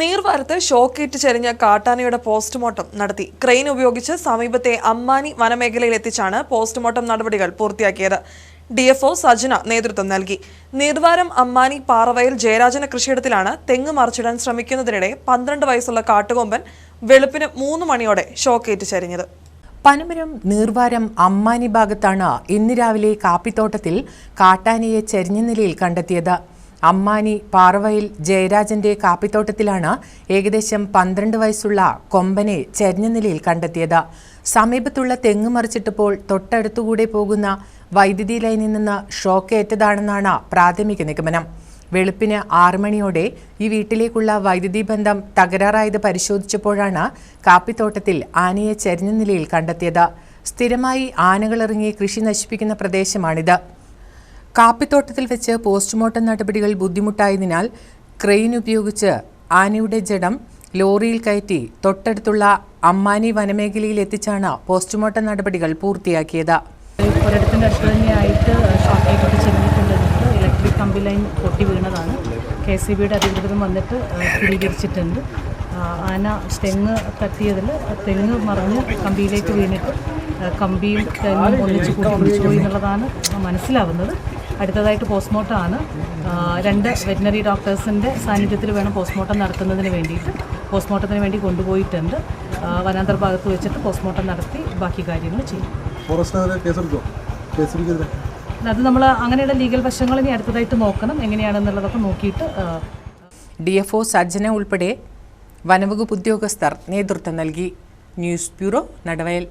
നീർവാരത്ത് ഷോക്കേറ്റ് ചെരിഞ്ഞ കാട്ടാനയുടെ പോസ്റ്റ്മോർട്ടം നടത്തി. ക്രെയിൻ ഉപയോഗിച്ച് സമീപത്തെ അമ്മാനി വനമേഖലയിൽ എത്തിച്ചാണ് പോസ്റ്റ്മോർട്ടം നടപടികൾ പൂർത്തിയാക്കിയത്. ഡിഎഫ്ഒ സജന നേതൃത്വം നൽകി. നീർവാരം അമ്മാനി പാറവയൽ ജയരാജന കൃഷിയിടത്തിലാണ് തെങ്ങ് മറിച്ചിടാൻ ശ്രമിക്കുന്നതിനിടെ പന്ത്രണ്ട് വയസ്സുള്ള കാട്ടുകൊമ്പൻ വെളുപ്പിന് മൂന്ന് മണിയോടെ ഷോക്കേറ്റ് ചരിഞ്ഞത്. പനമരം നീർവാരം അമ്മാനി ഭാഗത്താണ് ഇന്ന് രാവിലെ കാപ്പിത്തോട്ടത്തിൽ കാട്ടാനയെ ചെരിഞ്ഞ നിലയിൽ കണ്ടെത്തിയത്. അമ്മാനി പാർവയിൽ ജയരാജന്റെ കാപ്പിത്തോട്ടത്തിലാണ് ഏകദേശം പന്ത്രണ്ട് വയസ്സുള്ള കൊമ്പനെ ചെരിഞ്ഞ നിലയിൽ കണ്ടെത്തിയത്. സമീപത്തുള്ള തെങ്ങ് മറിച്ചിട്ടപ്പോൾ തൊട്ടടുത്തുകൂടെ പോകുന്ന വൈദ്യുതി ലൈനിൽ നിന്ന് ഷോക്ക് ഏറ്റതാണെന്നാണ് പ്രാഥമിക നിഗമനം. വെളുപ്പിന് മണിയോടെ ഈ വീട്ടിലേക്കുള്ള വൈദ്യുതി ബന്ധം തകരാറായത് പരിശോധിച്ചപ്പോഴാണ് കാപ്പിത്തോട്ടത്തിൽ ആനയെ ചരിഞ്ഞ നിലയിൽ കണ്ടെത്തിയത്. സ്ഥിരമായി ആനകളിറങ്ങി കൃഷി നശിപ്പിക്കുന്ന പ്രദേശമാണിത്. കാപ്പിത്തോട്ടത്തിൽ വെച്ച് പോസ്റ്റ്മോർട്ടം നടപടികൾ ബുദ്ധിമുട്ടായതിനാൽ ക്രെയിൻ ഉപയോഗിച്ച് ആനയുടെ ജഡം ലോറിയിൽ കയറ്റി തൊട്ടടുത്തുള്ള അമ്മാനി വനമേഖലയിൽ എത്തിച്ചാണ് പോസ്റ്റ്മോർട്ടം നടപടികൾ പൂർത്തിയാക്കിയത്. ഇലക്ട്രിക് കമ്പി ലൈൻ പൊട്ടി വീണതാണ്. കെ സി ബിയുടെ അധികൃതരും വന്നിട്ട് സ്ഥിരീകരിച്ചിട്ടുണ്ട്. ആന തെങ്ങ് തട്ടിയതിൽ തെങ്ങ് മറിഞ്ഞ് കമ്പിയിലേക്ക് വീണിട്ട് കമ്പിയും തെങ്ങും ഒന്നിച്ച് കൂട്ടി പോയി എന്നുള്ളതാണ് മനസ്സിലാവുന്നത്. അടുത്തതായിട്ട് പോസ്റ്റ്മോർട്ടം ആണ്. രണ്ട് വെറ്റിനറി ഡോക്ടേഴ്സിന്റെ സാന്നിധ്യത്തിൽ വേണം പോസ്റ്റ്മോർട്ടം നടത്തുന്നതിന് വേണ്ടിയിട്ട്. പോസ്റ്റ്മോർട്ടത്തിന് വേണ്ടി കൊണ്ടുപോയിട്ടുണ്ട്. വനാന്തർ ഭാഗത്ത് വെച്ചിട്ട് പോസ്റ്റ്മോർട്ടം നടത്തി ബാക്കി കാര്യങ്ങൾ ചെയ്യും. അത് നമ്മൾ അങ്ങനെയുള്ള ലീഗൽ വശങ്ങൾ ഇനി അടുത്തതായിട്ട് നോക്കണം. എങ്ങനെയാണെന്നുള്ളതൊക്കെ നോക്കിയിട്ട് ഡി എഫ് ഒ സജ്ജന ഉൾപ്പെടെ വനവകുപ്പ് ഉദ്യോഗസ്ഥർ നേതൃത്വം നൽകി. News bureau Nadavayal.